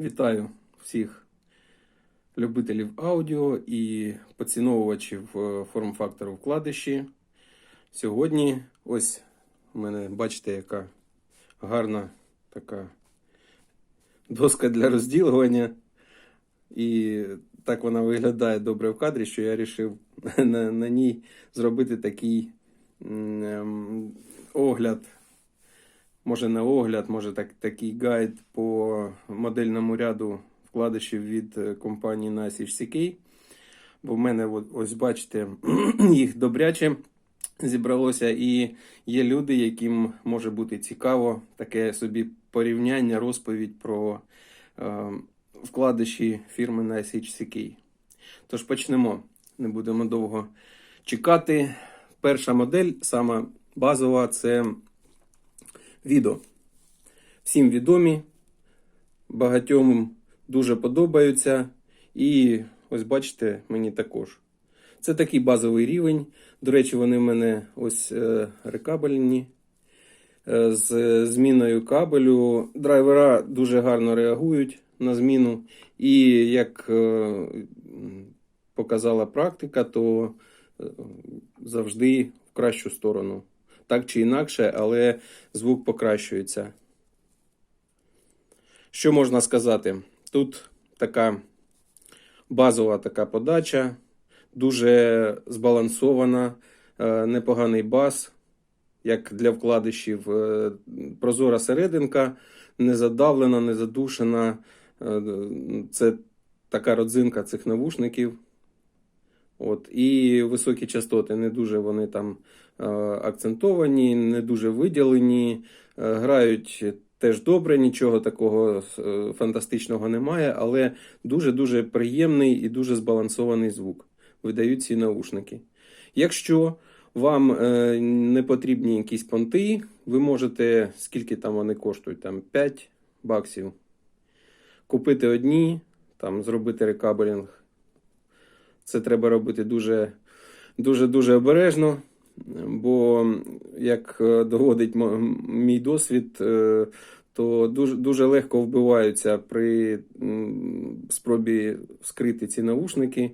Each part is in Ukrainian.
Вітаю всіх любителів аудіо і поціновувачів е, форм-фактору вкладиші. Сьогодні ось у мене, бачите, яка гарна така доска для розділування. І так вона виглядає добре в кадрі, що я вирішив на, на ній зробити такий ем, огляд може не огляд, може так, такий гайд по модельному ряду вкладишів від е, компанії Nice HCK. Бо в мене, ось бачите, їх добряче зібралося, і є люди, яким може бути цікаво таке собі порівняння, розповідь про е, вкладиші фірми Nice HCK. Тож почнемо. Не будемо довго чекати. Перша модель, сама базова, це відео. Всім відомі, багатьом дуже подобаються. І ось бачите, мені також. Це такий базовий рівень. До речі, вони в мене ось е, рекабельні. Е, з зміною кабелю. Драйвера дуже гарно реагують на зміну. І як е, показала практика, то завжди в кращу сторону так чи інакше, але звук покращується. Що можна сказати? Тут така базова така подача, дуже збалансована, е, непоганий бас, як для вкладишів. Е, Прозора серединка, не задавлена, не задушена. Е, Це така родзинка цих навушників. От, І високі частоти, не дуже вони там акцентовані, не дуже виділені, е, грають теж добре, нічого такого е, фантастичного немає, але дуже-дуже приємний і дуже збалансований звук видають ці наушники. Якщо вам е, не потрібні якісь понти, ви можете, скільки там вони коштують, там 5 баксів, купити одні, там, зробити рекабелінг. Це треба робити дуже дуже дуже обережно, бо, як е, доводить мій досвід, е, то дуже дуже легко вбиваються при спробі вскрити ці наушники.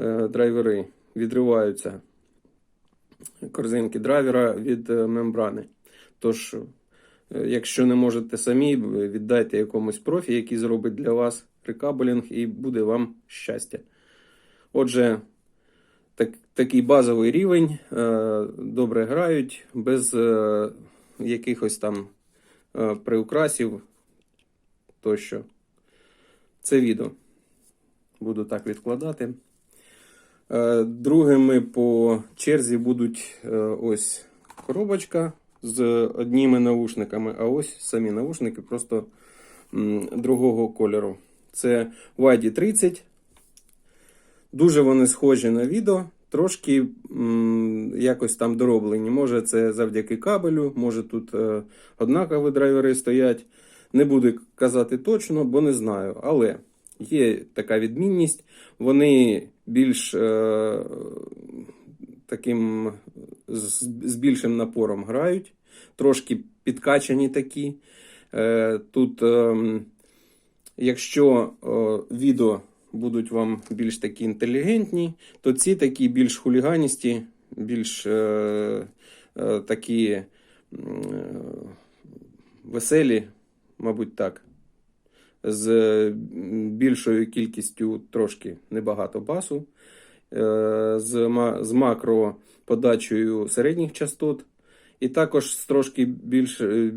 е, відриваються корзинки драйвера від мембрани. Тож, якщо не можете самі, віддайте якомусь профі, який зробить для вас рекабелінг, і буде вам щастя. Отже, так, такий базовий рівень, е, добре грають, без е, якихось там е, приукрасів тощо. Це відео. Буду так відкладати. Другими по черзі будуть ось коробочка з одніми наушниками, а ось самі наушники просто другого кольору. Це YD30. Дуже вони схожі на відео, трошки м, якось там дороблені. Може, це завдяки кабелю, може тут е, однакові драйвери стоять. Не буду казати точно, бо не знаю. Але є така відмінність. Вони більш е, таким з, з більшим напором грають, трошки підкачані такі. Е, тут, е, якщо е, відео будуть вам більш такі інтелігентні, то ці такі більш хуліганісті, більш е, е, такі е, веселі, мабуть, так. З більшою кількістю трошки небагато басу, е, з макро подачею середніх частот, і також з трошки більш, е,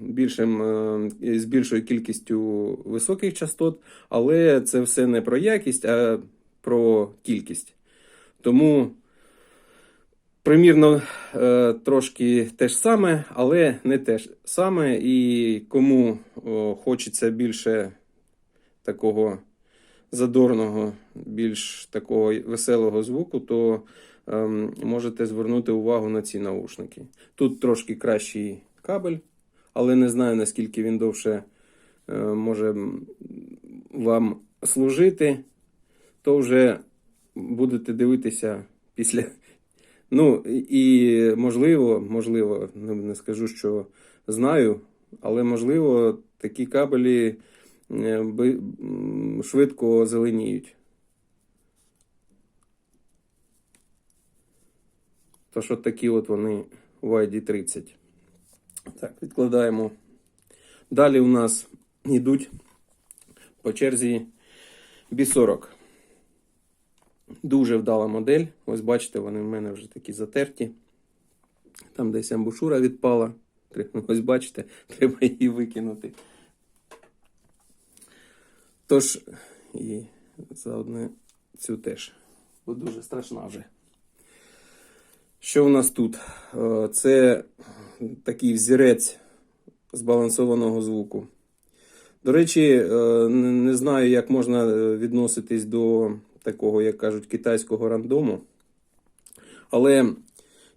більшим, е, з більшою кількістю високих частот, але це все не про якість, а про кількість. Тому примірно е, трошки те ж саме, але не те ж саме. І кому хочеться більше такого задорного, більш такого веселого звуку, то можете звернути увагу на ці наушники. Тут трошки кращий кабель, але не знаю наскільки він довше е, може вам служити, то вже будете дивитися після. Ну, і можливо, можливо, не скажу, що знаю, але можливо, такі кабелі е, швидко зеленіють. Тож от такі от вони в ID30. Так, відкладаємо. Далі у нас йдуть по черзі B40. Дуже вдала модель. Ось бачите, вони в мене вже такі затерті. Там десь амбушура відпала. Ось бачите, треба її викинути. Тож, і заодно цю теж. Бо дуже страшна вже. Що у нас тут? Е, Це такий взірець збалансованого звуку. До речі, е, не знаю, як можна е, відноситись до такого, як кажуть, китайського рандому. Але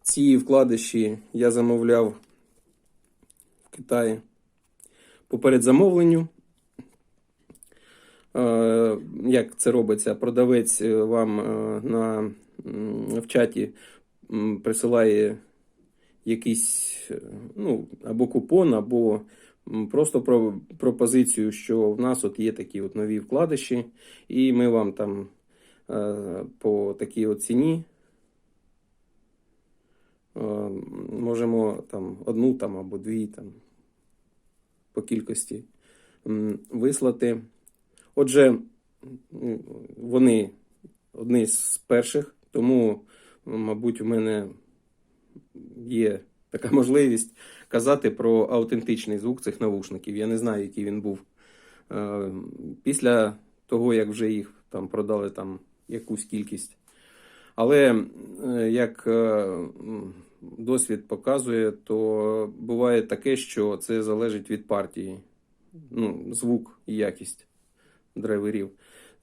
ці вкладиші я замовляв в Китаї по передзамовленню. Як це робиться? Продавець вам на, в чаті присилає якийсь е, ну, або купон, або просто про пропозицію, що в нас от є такі от нові вкладиші, і ми вам там е, по такій от ціні е, можемо там одну там або дві там по кількості вислати. Отже, вони одні з перших, тому, мабуть, у мене є така можливість казати про автентичний звук цих навушників. Я не знаю, який він був. Е, Після того, як вже їх там продали там якусь кількість. Але е, як е, досвід показує, то буває таке, що це залежить від партії. Ну, звук і якість драйверів.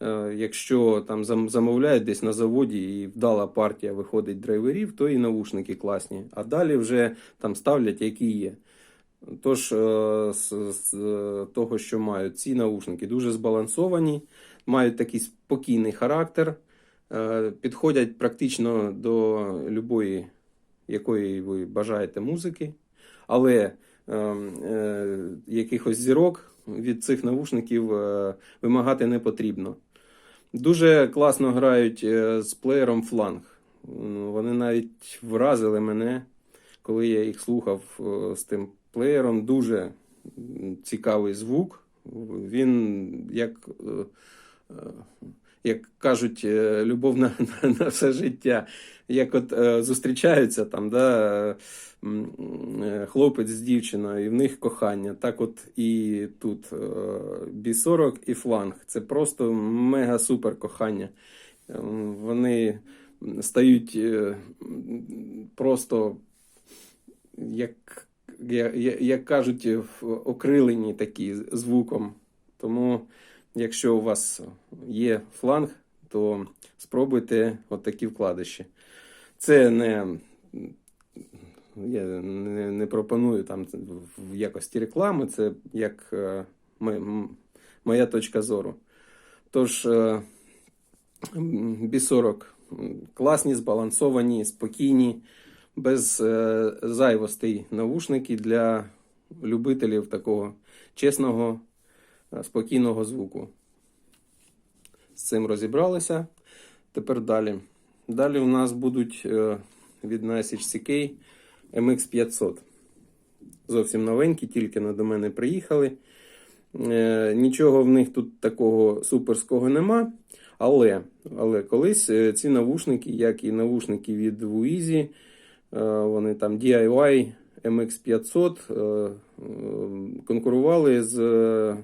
Е, Якщо там замовляють десь на заводі і вдала партія виходить драйверів, то і навушники класні. А далі вже там ставлять, які є. Тож, е, з, з е, того, що мають ці наушники, дуже збалансовані, мають такий спокійний характер, підходять практично до любої, якої ви бажаєте музики, але е, е, якихось зірок від цих навушників е, вимагати не потрібно. Дуже класно грають е, з плеєром фланг. Ну, Вони навіть вразили мене, коли я їх слухав е, з тим плеєром. Дуже цікавий звук. Він, як, е, як кажуть, е, любов на, на, на все життя. Як от е, зустрічаються там, да, е, хлопець з дівчиною, і в них кохання. Так от і тут е, B40 і фланг. Це просто мега супер кохання. Е, Вони стають е, просто, як, як, як кажуть, окрилені такі звуком. Тому, якщо у вас є фланг, то спробуйте от такі вкладиші. Це не я не, не пропоную там в якості реклами, це як е, моя точка зору. Тож, е, м, B40 класні, збалансовані, спокійні, без е, зайвостей навушники для любителів такого чесного, спокійного звуку. З цим розібралися. Тепер далі. Далі у нас будуть е, від NSHCK MX500. Зовсім новенькі, тільки на до мене приїхали. Е, нічого в них тут такого суперського нема. Але, але колись е, ці навушники, як і навушники від Wuizi, е, вони там DIY MX500 е, е, конкурували з е,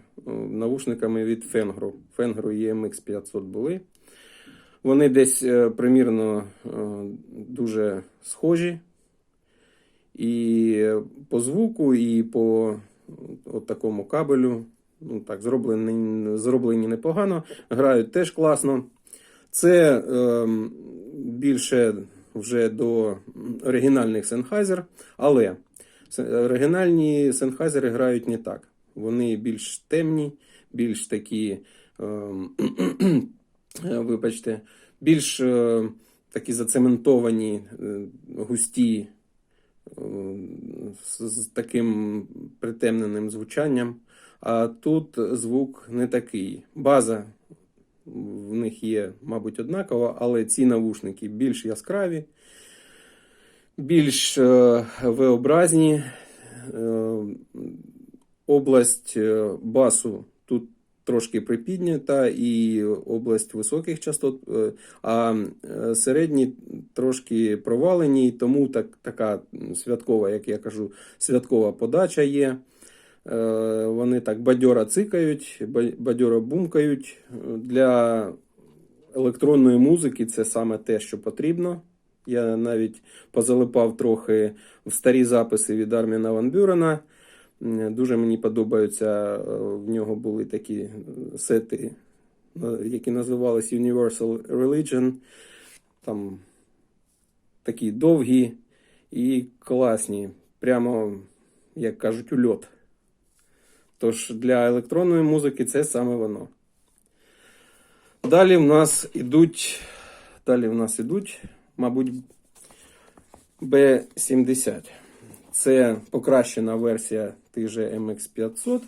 навушниками від Fengro. Fengro і MX500 були. Вони десь е, примірно е, дуже схожі. І по звуку, і по от такому кабелю. Ну, так, зроблені, зроблені непогано, грають теж класно. Це е, більше вже до оригінальних Sennheiser, але оригінальні Sennheiser грають не так. Вони більш темні, більш такі, е, вибачте, більш е, такі зацементовані, е, густі, е, з, таким притемненим звучанням. А тут звук не такий. База в них є, мабуть, однакова, але ці навушники більш яскраві, більш V-образні. Область басу трошки припіднята, і область високих частот, е, а е, середні трошки провалені, тому так, така святкова, як я кажу, святкова подача є. Е, Вони так бадьоро цикають, ба- бадьоро бумкають. Для електронної музики це саме те, що потрібно. Я навіть позалипав трохи в старі записи від Арміна Ван Бюрена. М, Дуже мені подобаються. е, В нього були такі е, сети, е, які називались Universal Religion. Там такі довгі і класні. Прямо, як кажуть, ульот. Тож для електронної музики це саме воно. Далі в нас ідуть, далі в нас ідуть, мабуть, B70. Це покращена версія тих же MX500,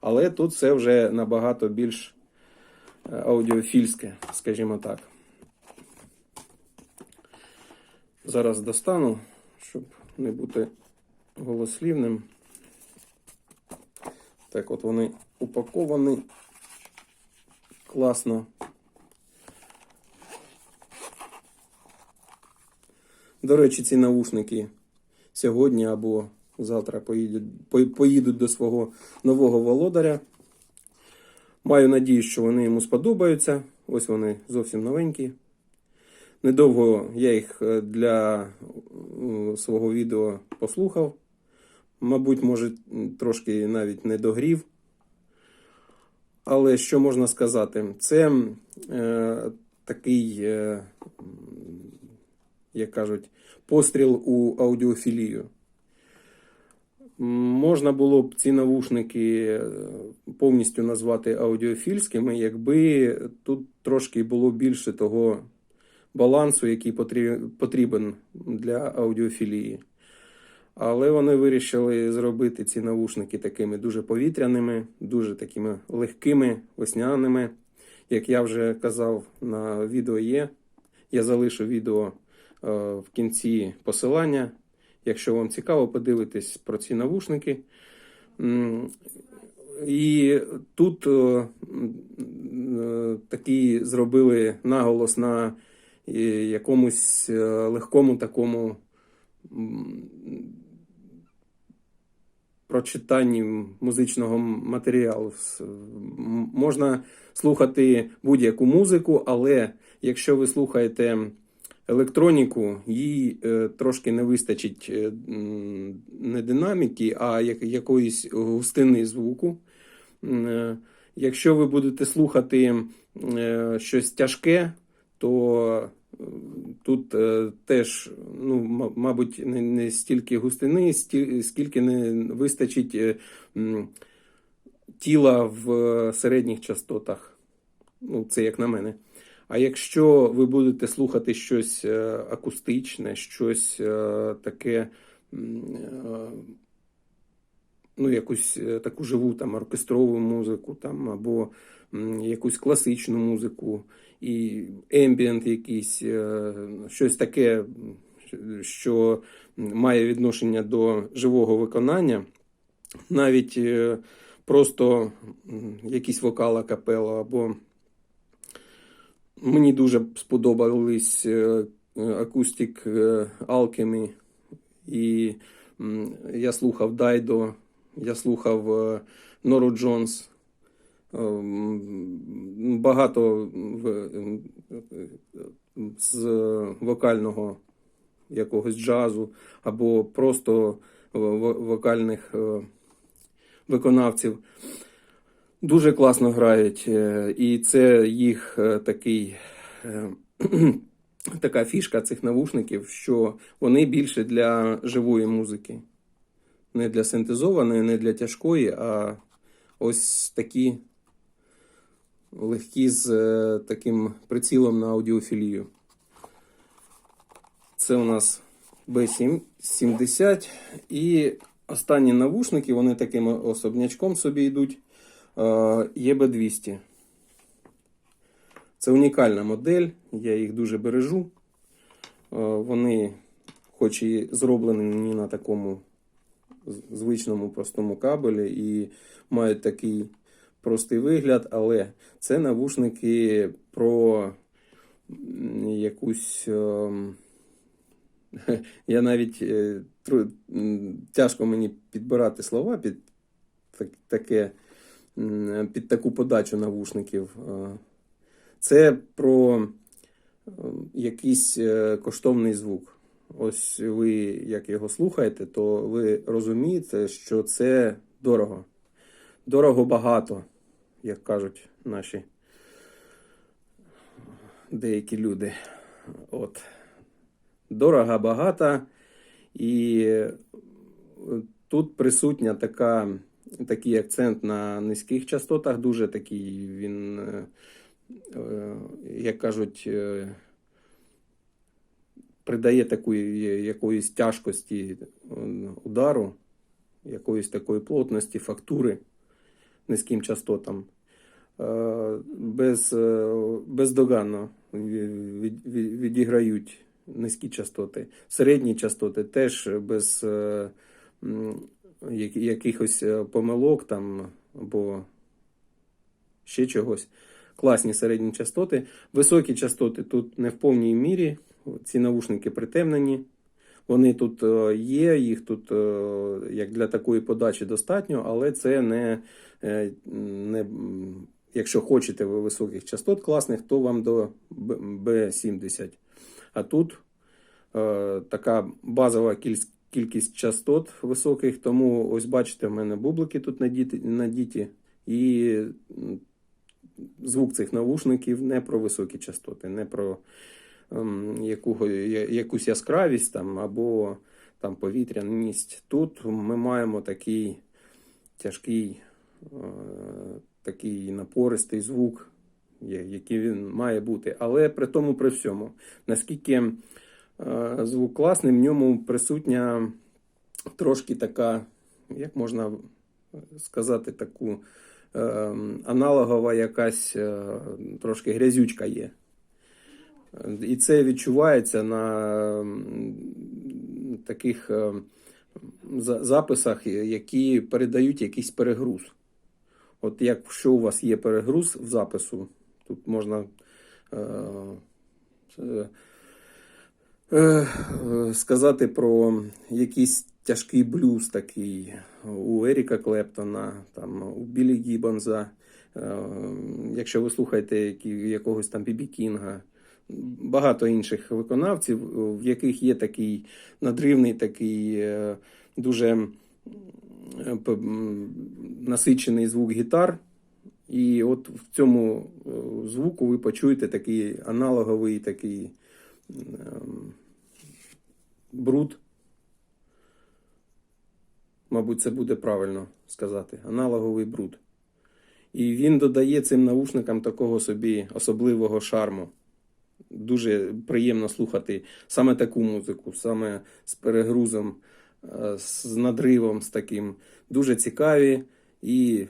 але тут все вже набагато більш е, аудіофільське, скажімо так. Зараз достану, щоб не бути голослівним. Так, от вони упаковані класно. До речі, ці наушники сьогодні або завтра поїдуть, поїдуть до свого нового володаря. Маю надію, що вони йому сподобаються. Ось вони зовсім новенькі. Недовго я їх е, для е, свого відео послухав. Мабуть, може, трошки навіть не догрів. Але що можна сказати? Це е, такий, е, як кажуть, постріл у аудіофілію. Можна було б ці навушники е, повністю назвати аудіофільськими, якби тут трошки було більше того балансу, який потрібен для аудіофілії. Але вони вирішили зробити ці навушники такими дуже повітряними, дуже такими легкими, весняними. Як я вже казав, на відео є. Я залишу відео е, в кінці посилання. Якщо вам цікаво, подивитись про ці навушники. І тут е, е, такий зробили наголос на е, якомусь легкому такому прочитанні музичного матеріалу. Можна слухати будь-яку музику, але якщо ви слухаєте електроніку, їй е, трошки не вистачить е, не динаміки, а якоїсь густини звуку. Е, Якщо ви будете слухати щось тяжке, то тут теж, ну, мабуть, не, стільки густини, скільки не вистачить тіла в середніх частотах. Ну, це як на мене. А якщо ви будете слухати щось е, акустичне, щось е, таке, е, ну, якусь таку живу там оркестрову музику, там, або якусь класичну музику, і ембієнт якийсь, щось таке, що має відношення до живого виконання, навіть просто якийсь вокал акапела або Мені дуже сподобались е, акустик Alchemy. І я слухав Дайдо, я слухав е, Нору Джонс. Е, Багато з вокального якогось джазу або просто вокальних е, виконавців. Дуже класно грають, е, і це їх е, такий, е, така фішка цих навушників, що вони більше для живої музики. Не для синтезованої, не для тяжкої, а ось такі легкі з таким прицілом на аудіофілію. Це у нас B70 і останні навушники, вони таким особнячком собі йдуть. Е, ЄБ200. Це унікальна модель, я їх дуже бережу. Е, Вони, хоч і зроблені на такому звичному простому кабелі і мають такий простий вигляд, але це навушники про якусь. ем, Я навіть е, тяжко мені підбирати слова під таке, під таку подачу навушників. Е, Це про е, якийсь е, коштовний звук. Ось ви як його слухаєте, то ви розумієте, що це дорого. Дорого багато, як кажуть наші деякі люди. От. Дорого багато, і тут присутня така, такий акцент на низьких частотах, дуже такий він, е, е, як кажуть, е, придає такої якоїсь тяжкості удару, якоїсь такої плотності, фактури низьким частотам. Без, бездоганно від- від- відіграють низькі частоти. Середні частоти теж без якихось е, помилок там або ще чогось. Класні середні частоти. Високі частоти тут не в повній мірі. Ці навушники притемнені. Вони тут е, є, їх тут е, як для такої подачі достатньо, але це не, не якщо хочете ви високих частот класних, то вам до B70. А тут така базова кіль- кількість частот високих, тому ось бачите, в мене бублики тут надіті, і звук цих навушників не про високі частоти, не про ем, яку, я- якусь яскравість там, або там, повітряність. Тут ми маємо такий тяжкий, е, такий напористий звук, який він має бути. Але при тому при всьому, наскільки звук класний, в ньому присутня трошки така, як можна сказати, таку е, аналогова якась е, трошки грязючка є. І це відчувається на м, таких е, записах, які передають якийсь перегруз. От якщо у вас є перегруз в запису, тут можна е, е, е, сказати про якийсь тяжкий блюз такий у Еріка Клептона, там, у Білі Гіббонза. Е, Якщо ви слухаєте якогось там Бібі Кінга, багато інших виконавців, в яких є такий надривний, такий е, дуже е, насичений звук гітар. І от в цьому е, звуку ви почуєте такий аналоговий такий бруд. Мабуть, це буде правильно сказати. Аналоговий бруд. І він додає цим наушникам такого собі особливого шарму. Дуже приємно слухати саме таку музику, саме з перегрузом, е, з надривом, з таким. Дуже цікаві і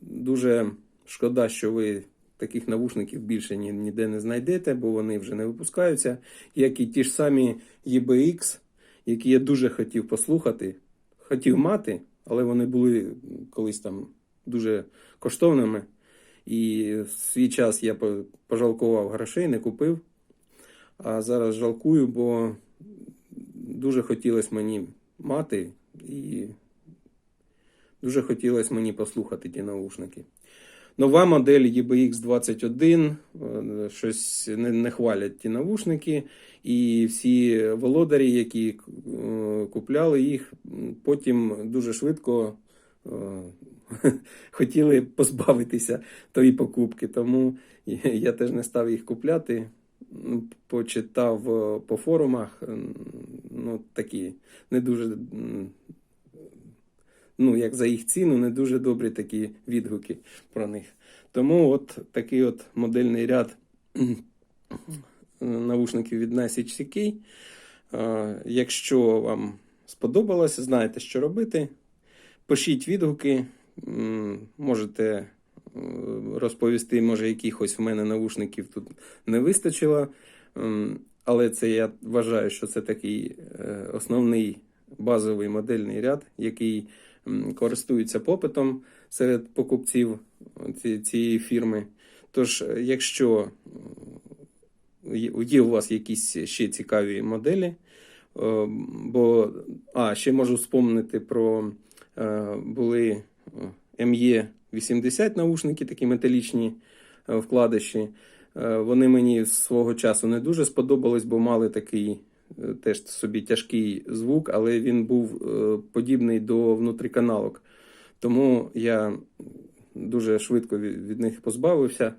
дуже шкода, що ви таких навушників більше ні- ніде не знайдете, бо вони вже не випускаються. Як і ті ж самі EBX, які я дуже хотів послухати, хотів мати, але вони були колись там дуже коштовними. І в свій час я пожалкував грошей, не купив. А зараз жалкую, бо дуже хотілося мені мати і дуже хотілося мені послухати ті наушники. Нова модель EBX 21, е, щось не, не хвалять ті навушники, і всі володарі, які е, купляли їх, потім дуже швидко е, хотіли позбавитися тої покупки. Тому я теж не став їх купляти. Ну, Почитав по форумах, ну, такі не дуже, ну, як за їх ціну, не дуже добрі такі відгуки про них. Тому от такий от модельний ряд навушників від Nice HCK. Якщо вам сподобалось, знаєте, що робити. Пишіть відгуки, можете розповісти, може, якихось в мене навушників тут не вистачило. Але це я вважаю, що це такий е, основний базовий модельний ряд, який м, користується попитом серед покупців цієї фірми. Тож, е, якщо є- у вас якісь ще цікаві моделі, е, бо а, ще можу вспомнити про е, були МЄ 80 наушники, такі металічні вкладиші. Вони мені свого часу не дуже сподобались, бо мали такий теж собі тяжкий звук, але він був е, подібний до внутріканалок. Тому я дуже швидко від них позбавився.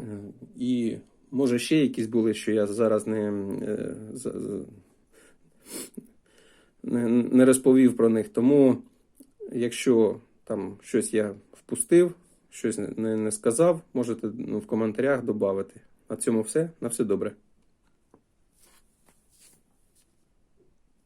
Е, І може ще якісь були, що я зараз не, е, за- за- не, не розповів про них. Тому, якщо там щось я впустив, щось не, не сказав, можете ну, в коментарях додати. На цьому все. На все добре.